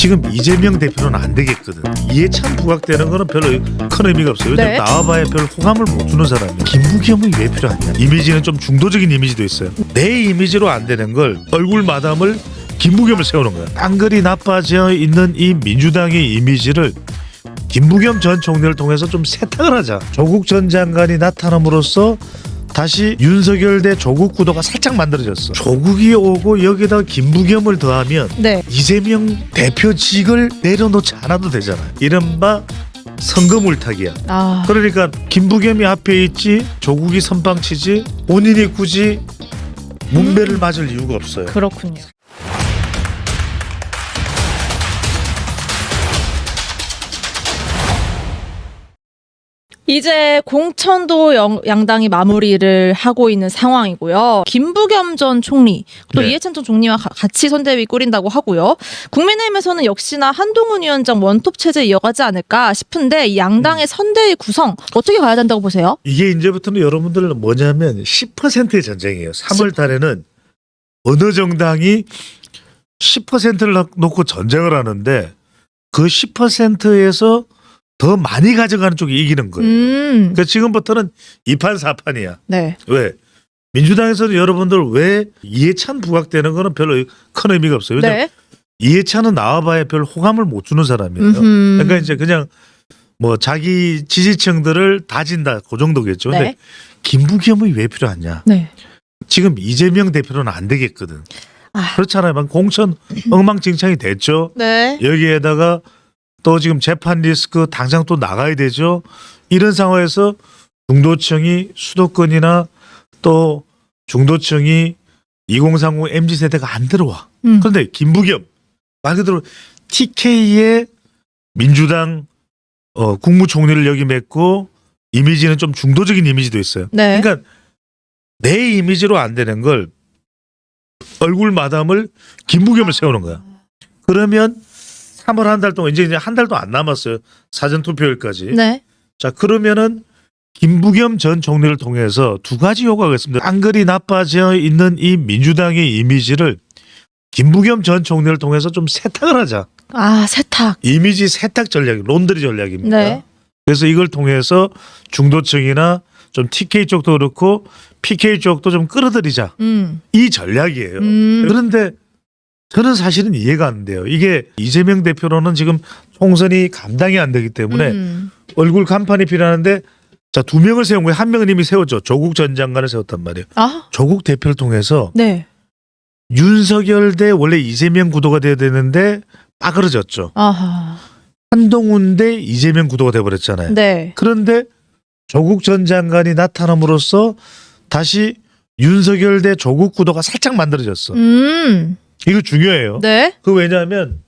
지금 이재명 대표는 안 되겠거든. 이해찬 부각되는 거는 별로 큰 의미가 없어요. 네. 나와봐야 별 호감을 못 주는 사람이야. 김부겸이 왜 필요하냐? 이미지는 좀 중도적인 이미지도 있어요. 내 이미지로 안 되는 걸 얼굴 마담을 김부겸을 세우는 거야. 딴글이 나빠져 있는 이 민주당의 이미지를 김부겸 전 총리를 통해서 좀 세탁을 하자. 조국 전 장관이 나타남으로써 다시 윤석열 대 조국 구도가 살짝 만들어졌어. 조국이 오고 여기다 김부겸을 더하면 네. 이재명 대표직을 내려놓지 않아도 되잖아. 이른바 선거 물타기야. 아. 그러니까 김부겸이 앞에 있지 조국이 선방치지 본인이 굳이 문배를 맞을 이유가 없어요. 그렇군요. 이제 공천도 영- 양당이 마무리를 하고 있는 상황이고요. 김부겸 전 총리 또 네. 이해찬 전 총리와 가- 같이 선대위 꾸린다고 하고요. 국민의힘에서는 역시나 한동훈 위원장 원톱 체제 이어가지 않을까 싶은데 이 양당의 선대위 구성 어떻게 가야 된다고 보세요? 이게 이제부터는 여러분들 뭐냐면 10%의 전쟁이에요. 3월 달에는 어느 정당이 10%를 놓고 전쟁을 하는데 그 10%에서 더 많이 가져가는 쪽이 이기는 거예요. 음. 그러니까 지금부터는 2판 4판이야. 네. 왜? 민주당에서는 여러분들 왜 이해찬 부각되는 거는 별로 큰 의미가 없어요. 왜냐면 네. 이해찬은 나와봐야 별 호감을 못 주는 사람이에요. 음흠. 그러니까 이제 그냥 뭐 자기 지지층들을 다진다 그 정도겠죠. 근데 네. 김부겸이 왜 필요하냐? 네. 지금 이재명 대표는 안 되겠거든. 아. 그렇잖아요. 막 공천 엉망진창이 됐죠. 네. 여기에다가 또 지금 재판 리스크 당장 또 나가야 되죠. 이런 상황에서 중도층이 수도권이나 또 중도층이 2030 MZ 세대가 안 들어와. 음. 그런데 김부겸 말 그대로 TK의 민주당 어, 국무총리를 여기 맺고 이미지는 좀 중도적인 이미지도 있어요. 네. 그러니까 내 이미지로 안 되는 걸 얼굴 마담을 김부겸을 세우는 거야. 그러면 3월 한 달 동안 이제 이제 한 달도 안 남았어요. 사전 투표일까지. 네. 자 그러면은 김부겸 전 총리를 통해서 두 가지 요구가 있습니다. 안글이 나빠져 있는 이 민주당의 이미지를 김부겸 전 총리를 통해서 좀 세탁을 하자. 아 세탁. 이미지 세탁 전략, 론드리 전략입니다. 네. 그래서 이걸 통해서 중도층이나 좀 TK 쪽도 그렇고 PK 쪽도 좀 끌어들이자. 음. 이 전략이에요. 음. 그런데 저는 사실은 이해가 안 돼요. 이게 이재명 대표로는 지금 총선이 감당이 안 되기 때문에 음. 얼굴 간판이 필요한데 자 두 명을 세운 거예요. 한 명은 이미 세웠죠. 조국 전 장관을 세웠단 말이에요. 아. 조국 대표를 통해서 네. 윤석열 대 원래 이재명 구도가 돼야 되는데 빠그러졌죠. 아하. 한동훈 대 이재명 구도가 돼버렸잖아요. 네. 그런데 조국 전 장관이 나타남으로써 다시 윤석열 대 조국 구도가 살짝 만들어졌어. 음. 이거 중요해요. 네. 그 왜냐하면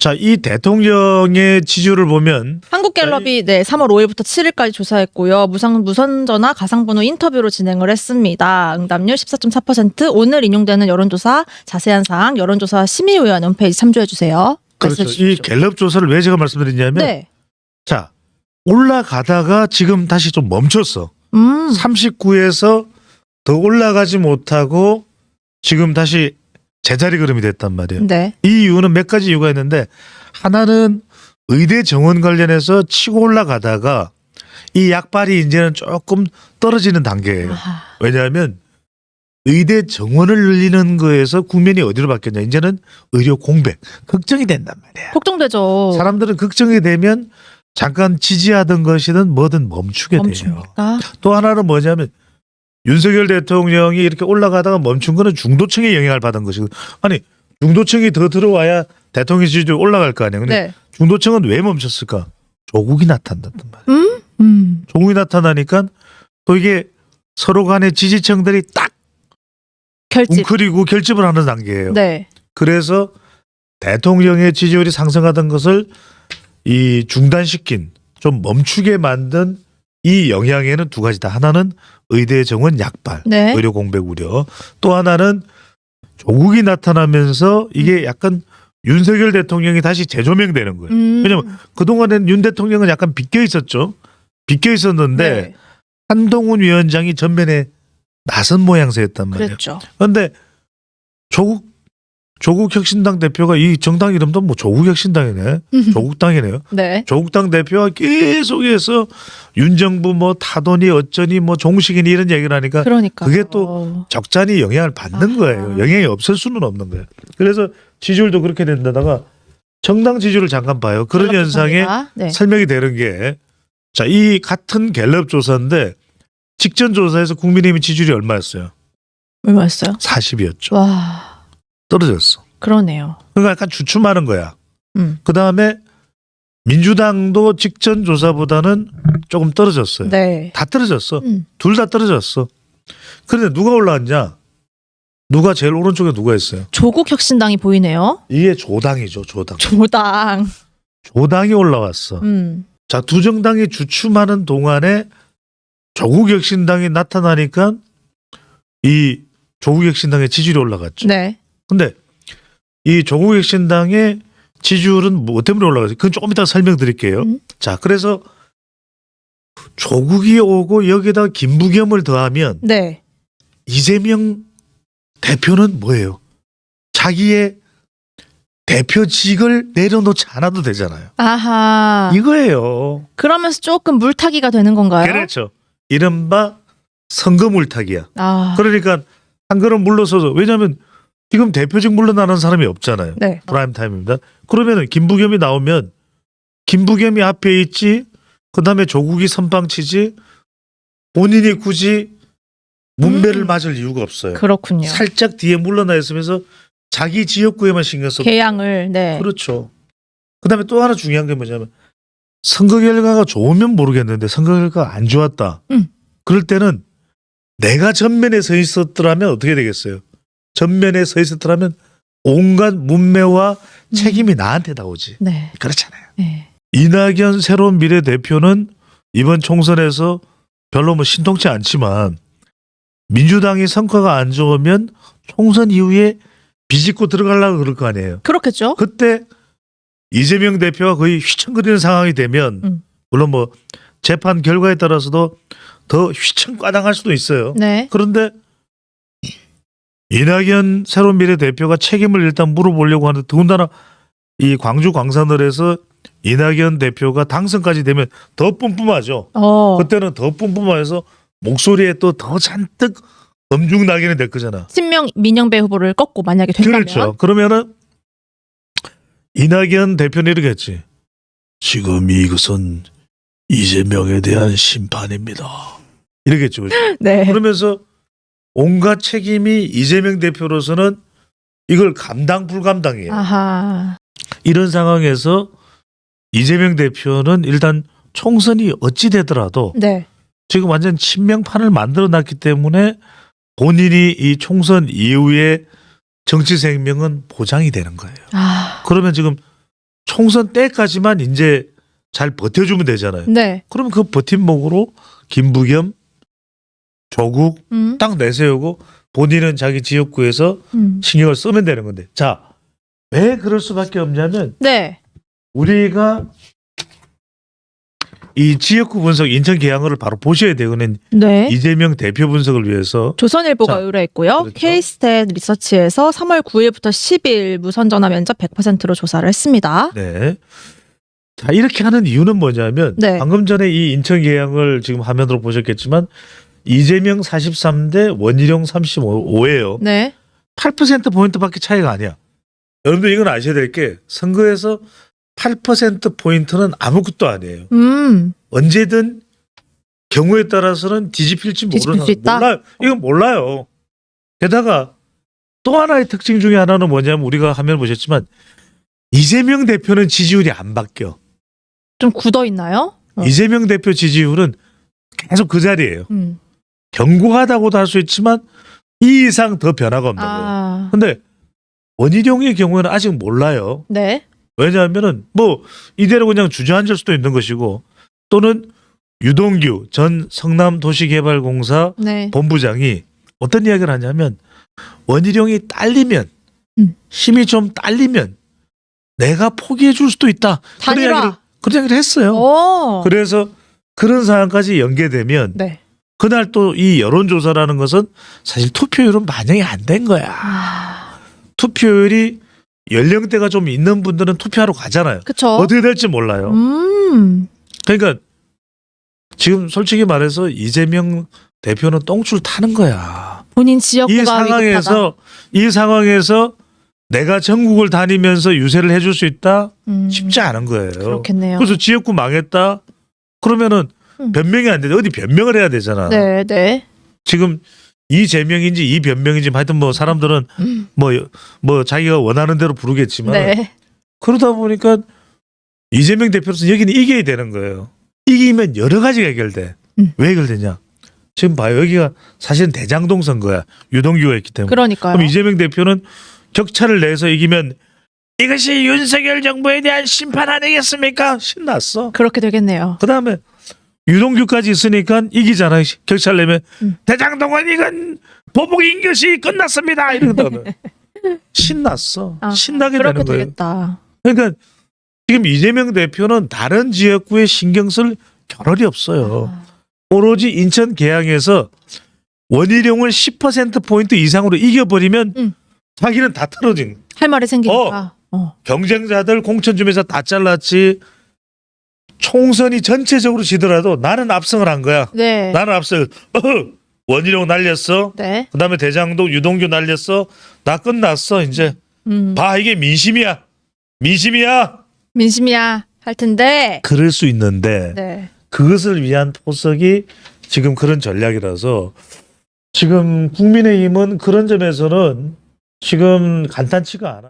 자 이 대통령의 지지율을 보면 한국갤럽이 네 3월 5일부터 7일까지 조사했고요. 무상 무선 전화 가상 번호 인터뷰로 진행을 했습니다. 응답률 14.4%. 오늘 인용되는 여론조사 자세한 사항 여론조사 심의위원 홈페이지 참조해 주세요. 그렇죠. 이. 갤럽 조사를 왜 제가 말씀드리냐면 네. 자 올라가다가 지금 다시 좀 멈췄어. 음. 39에서 더 올라가지 못하고 지금 다시 제자리 걸음이 됐단 말이에요. 네. 이 이유는 몇 가지 이유가 있는데 하나는 의대 정원 관련해서 치고 올라가다가 이 약발이 이제는 조금 떨어지는 단계예요. 아하. 왜냐하면 의대 정원을 늘리는 거에서 국면이 어디로 바뀌었냐 이제는 의료 공백 걱정이 된단 말이야. 걱정되죠. 사람들은 걱정이 되면 잠깐 지지하던 것이든 뭐든 멈추게 돼요. 멈춥니까? 또 하나는 뭐냐면 윤석열 대통령이 이렇게 올라가다가 멈춘 거는 중도층의 영향을 받은 것이고 아니 중도층이 더 들어와야 대통령 지지율이 올라갈 거 아니에요. 근데 네. 중도층은 왜 멈췄을까? 조국이 나타났단 말이에요. 음. 음. 조국이 나타나니까 또 이게 서로 간의 지지층들이 딱 결집. 웅크리고 결집을 하는 단계예요. 네. 그래서 대통령의 지지율이 상승하던 것을 이 중단시킨 좀 멈추게 만든 이 영향에는 두 가지다. 하나는 의대 정원 약발, 네. 의료 공백 우려. 또 하나는 조국이 나타나면서 이게 약간 윤석열 대통령이 다시 재조명되는 거예요. 음. 왜냐면 그동안엔 윤 대통령은 약간 비껴 있었죠. 비껴 있었는데 네. 한동훈 위원장이 전면에 나선 모양새였단 말이에요. 그런데 조국 조국 혁신당 대표가 이 정당 이름도 뭐 조국 혁신당이네. 조국당이네요. 네. 조국당 대표가 계속해서 윤정부 뭐 타도니 어쩌니 뭐 종식이니 이런 얘기를 하니까 그러니까 그게 또 적잖이 영향을 받는. 거예요. 영향이 없을 수는 없는 거예요. 그래서 지지율도 그렇게 된다다가 정당 지지율을 잠깐 봐요. 그런 현상에 네. 설명이 되는 게 자, 이 같은 갤럽 조사인데 직전 조사에서 국민의힘 지지율이 얼마였어요? 얼마였어요? 40이었죠. 와, 떨어졌어. 그러네요. 그러니까 약간 주춤하는 거야. 음. 그 다음에 민주당도 직전 조사보다는 조금 떨어졌어요. 네. 다 떨어졌어. 음. 둘 다 떨어졌어. 그런데 누가 올라왔냐? 누가 제일 오른쪽에 누가 있어요? 조국 혁신당이 보이네요. 이게 조당이죠, 조당. 조당. 조당이 올라왔어. 음. 자, 두 정당이 주춤하는 동안에 조국 혁신당이 나타나니까 이 조국 혁신당의 지지율이 올라갔죠. 네. 근데 이 조국혁 신당의 지지율은 뭐 때문에 올라가지? 그건 조금 이따 설명드릴게요. 음. 자, 그래서 조국이 오고 여기다 김부겸을 더하면 네. 이재명 대표는 뭐예요? 자기의 대표직을 내려놓지 않아도 되잖아요. 아하. 이거예요. 그러면서 조금 물타기가 되는 건가요? 그렇죠. 이른바 선거 물타기야. 아. 그러니까 한 걸음 물러서서 왜냐하면 지금 대표직 물러나는 사람이 없잖아요. 네. 프라임 타임입니다. 그러면은 김부겸이 나오면 김부겸이 앞에 있지. 그다음에 조국이 선방치지. 본인이 굳이 문매를 음. 맞을 이유가 없어요. 그렇군요. 살짝 뒤에 물러나 있으면서 자기 지역구에만 신경 써. 개양을 네. 그렇죠. 그다음에 또 하나 중요한 게 뭐냐면 선거 결과가 좋으면 모르겠는데 선거 결과가 안 좋았다. 음. 그럴 때는 내가 전면에 서 있었더라면 어떻게 되겠어요? 전면에 서 있었더라면 온갖 문매와 음. 책임이 나한테 나오지. 네. 그렇잖아요. 네. 이낙연 새로운 미래 대표는 이번 총선에서 별로 뭐 신통치 않지만 민주당이 성과가 안 좋으면 총선 이후에 비집고 들어가려고 그럴 거 아니에요. 그렇겠죠. 그때 이재명 대표가 거의 휘청거리는 상황이 되면 음. 물론 뭐 재판 결과에 따라서도 더 휘청과당할 수도 있어요. 네. 그런데 이낙연 새로운 미래 대표가 책임을 일단 물어보려고 하는데 더군다나 이 광주 광산을에서 이낙연 대표가 당선까지 되면 더 뿜뿜하죠. 어. 그때는 더 뿜뿜해서 목소리에 또 더 잔뜩 엄중나게는 될 거잖아. 신명 민영배 후보를 꺾고 만약에 된다면 그렇죠. 그러면은 이낙연 대표는 이러겠지. 지금 이것은 이재명에 대한 심판입니다. 이러겠죠. 그죠? 네. 그러면서 온갖 책임이 이재명 대표로서는 이걸 감당 불감당이에요. 아하. 이런 상황에서 이재명 대표는 일단 총선이 어찌 되더라도 네. 지금 완전 친명판을 만들어 놨기 때문에 본인이 이 총선 이후에 정치 생명은 보장이 되는 거예요. 아. 그러면 지금 총선 때까지만 이제 잘 버텨주면 되잖아요. 네. 그러면 그 버팀목으로 김부겸, 조국 음. 딱 내세우고 본인은 자기 지역구에서 음. 신경을 쓰면 되는 건데 자 왜 그럴 수밖에 없냐면 네. 우리가 이 지역구 분석 인천 계양을 바로 보셔야 되거든 네. 이재명 대표 분석을 위해서 조선일보가 자, 의뢰했고요. 그렇죠. K스탯 리서치에서 3월 9일부터 10일 무선 전화 면접 100%로 조사를 했습니다. 네. 자 이렇게 하는 이유는 뭐냐면 네. 방금 전에 이 인천 계양을 지금 화면으로 보셨겠지만 이재명 43대 원희룡 35예요. 네. 8% 포인트밖에 차이가 아니야. 여러분들 이건 아셔야 될 게 선거에서 8% 포인트는 아무것도 아니에요. 음. 언제든 경우에 따라서는 뒤집힐지 뒤집힐 모르는 수 있다? 몰라요. 이건 몰라요. 게다가 또 하나의 특징 중에 하나는 뭐냐면 우리가 화면 보셨지만 이재명 대표는 지지율이 안 바뀌어. 좀 굳어 있나요? 어. 이재명 대표 지지율은 계속 그 자리예요. 음. 견고하다고도 할 수 있지만 이 이상 더 변화가 없는 거예요. 아. 근데 원희룡의 경우에는 아직 몰라요. 네. 왜냐하면은 뭐 이대로 그냥 주저앉을 수도 있는 것이고 또는 유동규 전 성남도시개발공사 네. 본부장이 어떤 이야기를 하냐면 원희룡이 딸리면 음. 힘이 좀 딸리면 내가 포기해 줄 수도 있다. 그런 이야기를, 단일화. 그런 이야기를 했어요. 오. 그래서 그런 상황까지 연계되면 네. 그날 또 이 여론조사라는 것은 사실 투표율은 반영이 안 된 거야. 아. 투표율이 연령대가 좀 있는 분들은 투표하러 가잖아요. 그쵸. 어떻게 될지 몰라요. 음. 그러니까 지금 솔직히 말해서 이재명 대표는 똥줄 타는 거야. 본인 지역구가 이 위급하다. 상황에서 이 상황에서 내가 전국을 다니면서 유세를 해줄 수 있다 음, 쉽지 않은 거예요. 그렇겠네요. 그래서 지역구 망했다 그러면은 음. 변명이 안 되는데 어디 변명을 해야 되잖아. 네, 네. 지금 이재명인지 이 변명인지 하여튼 뭐 사람들은 음. 뭐 뭐 자기가 원하는 대로 부르겠지만 네. 그러다 보니까 이재명 대표로서 여기는 이겨야 되는 거예요. 이기면 여러 가지가 해결돼. 음. 왜 해결되냐? 지금 봐요. 여기가 사실은 대장동 선거야. 유동규가 있기 때문에. 그러니까요. 그럼 이재명 대표는 격차를 내서 이기면 이것이 윤석열 정부에 대한 심판 아니겠습니까? 신났어. 그렇게 되겠네요. 그 다음에 유동규까지 있으니까 이기잖아요. 격차를 내면 음. 대장동은 이건 보복 인것이 끝났습니다. 이러거든. 신났어. 아, 신나게 되는 거예요. 되겠다. 그러니까 지금 이재명 대표는 다른 지역구에 신경 쓸 겨를이 없어요. 아, 오로지 인천 계양에서 원희룡을 10% 포인트 이상으로 이겨버리면 음. 자기는 다 틀어진. 할 말이 생기니까. 어. 경쟁자들 공천 주면서 다 잘랐지. 총선이 전체적으로 지더라도 나는 압승을 한 거야. 네. 나는 압승. 어허, 원희룡 날렸어. 네. 그다음에 대장동 유동규 날렸어. 나 끝났어 이제. 음. 봐 이게 민심이야. 민심이야. 민심이야 할 텐데. 그럴 수 있는데 네. 그것을 위한 포석이 지금 그런 전략이라서 지금 국민의힘은 그런 점에서는 지금 간단치가 않아.